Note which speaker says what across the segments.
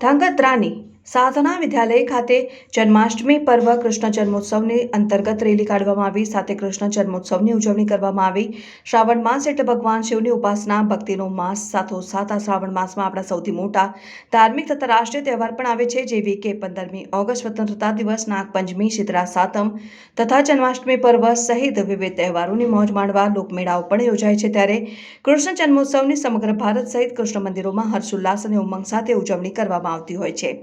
Speaker 1: ધાંગધ્રાની સાધના વિદ્યાલય ખાતે જન્માષ્ટમી પર્વ કૃષ્ણ જન્મોત્સવની અંતર્ગત રેલી કાઢવામાં આવી. સાથે કૃષ્ણ જન્મોત્સવની ઉજવણી કરવામાં આવી. શ્રાવણ માસ એટલે ભગવાન શિવની ઉપાસના, ભક્તિનો માસ, સાથોસાથ આ શ્રાવણ માસમાં આપણા સૌથી મોટા ધાર્મિક તથા રાષ્ટ્રીય તહેવાર પણ આવે છે, જેવી કે પંદરમી ઓગસ્ટ સ્વતંત્રતા દિવસ, નાગપંચમી શીતળા સાતમ તથા જન્માષ્ટમી પર્વ સહિત વિવિધ તહેવારોની મોજ માણવા લોકમેળાઓ પણ યોજાય છે. ત્યારે કૃષ્ણ જન્મોત્સવની સમગ્ર ભારત સહિત કૃષ્ણ મંદિરોમાં હર્ષોલ્લાસ અને ઉમંગ સાથે ઉજવણી કરવામાં આવતી હોય છે.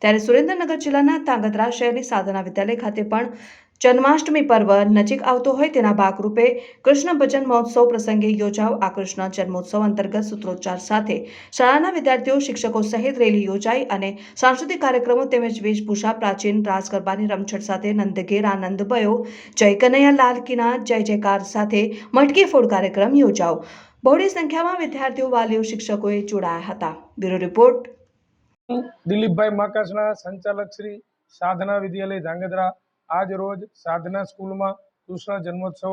Speaker 1: ત્યારે સુરેન્દ્રનગર જિલ્લાના તાંગધ્રા શહેરની સાધના વિદ્યાલય ખાતે પણ જન્માષ્ટમી પર્વ નજીક આવતો હોય તેના ભાગરૂપે કૃષ્ણ ભજન મહોત્સવ પ્રસંગે યોજાવ આ કૃષ્ણ જન્મોત્સવ અંતર્ગત સૂત્રોચ્ચાર સાથે. શાળાના વિદ્યાર્થીઓ, શિક્ષકો સહિત રેલી યોજાઈ અને સાંસ્કૃતિક કાર્યક્રમો તેમજ વેશભૂષા, પ્રાચીન રાસ ગરબાની રમઝટ સાથે નંદઘેર આનંદ ભયો. જય કનૈયા લાલ કિના જય જયકાર સાથે મટકી ફોડ કાર્યક્રમ યોજાવ. બહોળી સંખ્યામાં વિદ્યાર્થીઓ, વાલીઓ, શિક્ષકોએ જોડાયા હતા. બ્યુરો રિપોર્ટ
Speaker 2: દિલીપભાઈ માકાસના સંચાલક શ્રી સાધના વિદ્યાલય ધાંગધ્રા આજ રોજ સાધના સ્કૂલમાં કૃષ્ણ જન્મોત્સવ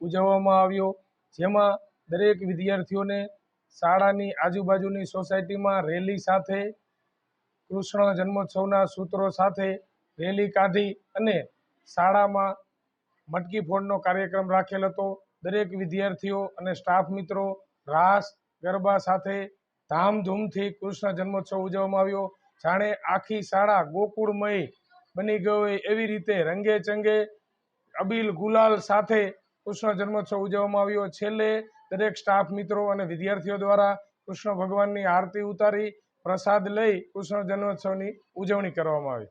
Speaker 2: ઉજવવામાં આવ્યો. જેમાં દરેક વિદ્યાર્થીઓને શાળાની આજુબાજુની સોસાયટીમાં રેલી સાથે, કૃષ્ણ જન્મોત્સવના સૂત્રો સાથે રેલી કાઢી અને શાળામાં મટકી ફોડનો કાર્યક્રમ રાખેલ હતો. દરેક વિદ્યાર્થીઓ અને સ્ટાફ મિત્રો રાસ ગરબા સાથે ધામધૂમથી કૃષ્ણ જન્મોત્સવ ઉજવવામાં આવ્યો. જાણે આખી શાળા ગોકુળમય બની ગયો એવી રીતે રંગે ચંગે અબીલ ગુલાલ સાથે કૃષ્ણ જન્મોત્સવ ઉજવવામાં આવ્યો. છેલ્લે દરેક સ્ટાફ મિત્રો અને વિદ્યાર્થીઓ દ્વારા કૃષ્ણ ભગવાનની આરતી ઉતારી, પ્રસાદ લઈ કૃષ્ણ જન્મોત્સવની ઉજવણી કરવામાં આવી.